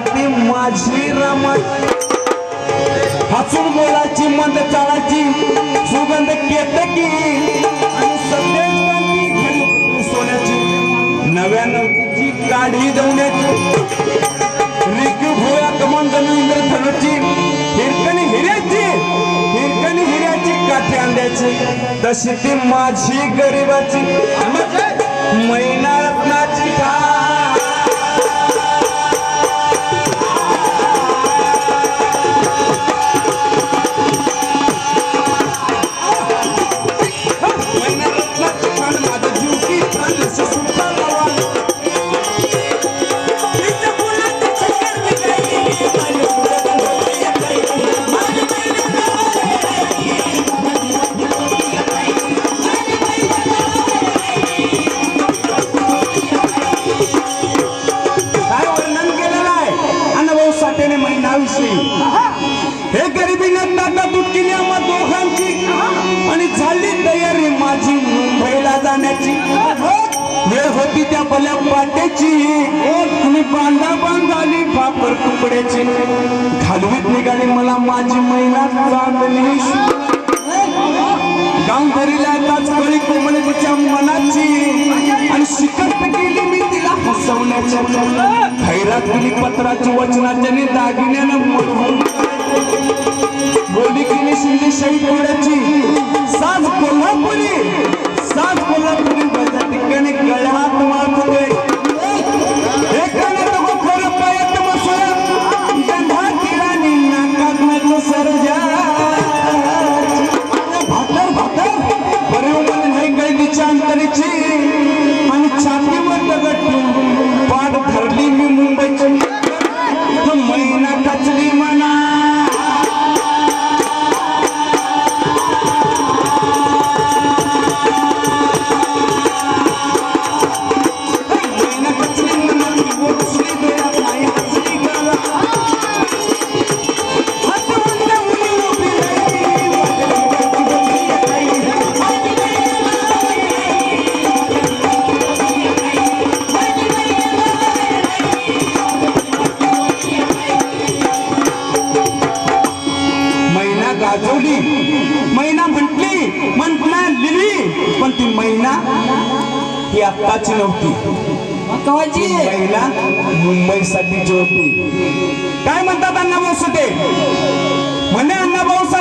शिकाती माझी रामाची हसून बोलाची मंद चालाची सुगंध केतकी आणि सध्या सोन्याची. नव्यानं जी काढी दवण्याची रिक्यू भोया कमान जणू इंद्र धनुची. हिरकणी हिऱ्याची हिरकणी हिऱ्याची काठी अंड्याची. तशी ती माझी गरिबाची. मैना रत्नाची का हे गरिबी नंदाता तुटकीने आम्हा दोघांची. आणि झाली तयारी माझी मुंबईला जाण्याची. वेळ होती त्या भल्या पाट्याची आणि बांधा बांधाली बापर तुकड्याची. घालवीत निघाली मला माझी महिना चांदली गाव भरीला त्याच कळी कोमली तिच्या मनाची. आणि शिकस्त केली मी तिला हसवण्याच्या खैरात केली पत्राची वचनाच्या दागिन्यानं बोली केली शिंदे शहीद गाजवली मैना म्हटली म्हटना लिहिली. पण ती मैना ही आत्ताची नव्हती. महिला मुंबईसाठीची होती काय म्हणतात अण्णाभाऊ साठे म्हणे अण्णाभाऊ साठे